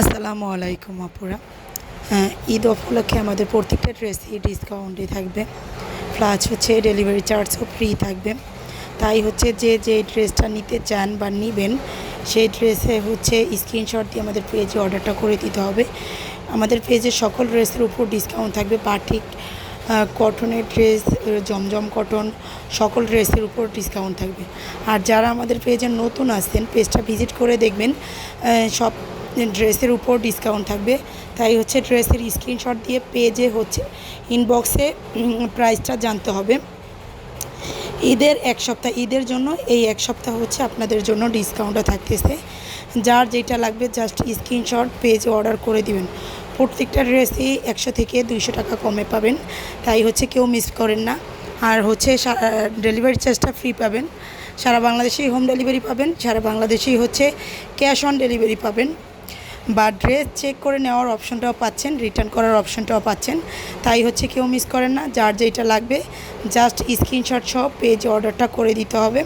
আসসালামু আলাইকুম আপুরা। হ্যাঁ ঈদ উপলক্ষে আমাদের প্রত্যেকটা ড্রেসই ডিসকাউন্টে থাকবে। প্লাস হচ্ছে ডেলিভারি চার্জও ফ্রি থাকবে। তাই হচ্ছে যে যে ড্রেসটা নিতে চান বা নেবেন, সেই ড্রেসে হচ্ছে স্ক্রিনশট দিয়ে আমাদের পেজে অর্ডারটা করে দিতে হবে। আমাদের পেজে সকল ড্রেসের উপর ডিসকাউন্ট থাকবে। বাটিক কটনের ড্রেস জমজম কটন সকল ড্রেসের উপর ডিসকাউন্ট থাকবে। আর যারা আমাদের পেজে নতুন আসছেন পেজটা ভিজিট করে দেখবেন সব ড্রেসের উপর ডিসকাউন্ট থাকবে। তাই হচ্ছে ড্রেসের স্ক্রিনশট দিয়ে পেজে হচ্ছে ইনবক্সে প্রাইসটা জানতে হবে। ঈদের এক সপ্তাহ, ঈদের জন্য এই এক সপ্তাহ হচ্ছে আপনাদের জন্য ডিসকাউন্টটা থাকতেছে। যার যেটা লাগবে জাস্ট স্ক্রিনশট পেজে অর্ডার করে দিবেন। প্রত্যেকটা ড্রেসই একশো থেকে দুইশো টাকা কমে পাবেন। তাই হচ্ছে কেউ মিস করেন না। আর হচ্ছে ডেলিভারি চার্জটা ফ্রি পাবেন। সারা বাংলাদেশেই হোম ডেলিভারি পাবেন, সারা বাংলাদেশেই হচ্ছে ক্যাশ অন ডেলিভারি পাবেন। বা ড্রেস চেক করে নেওয়ার অপশনটাও পাচ্ছেন রিটার্ন করার অপশনটাও পাচ্ছেন। তাই হচ্ছে কেউ মিস করেন না, যার যেটা লাগবে জাস্ট স্ক্রিনশট সহ পেজ অর্ডারটা করে দিতে হবে।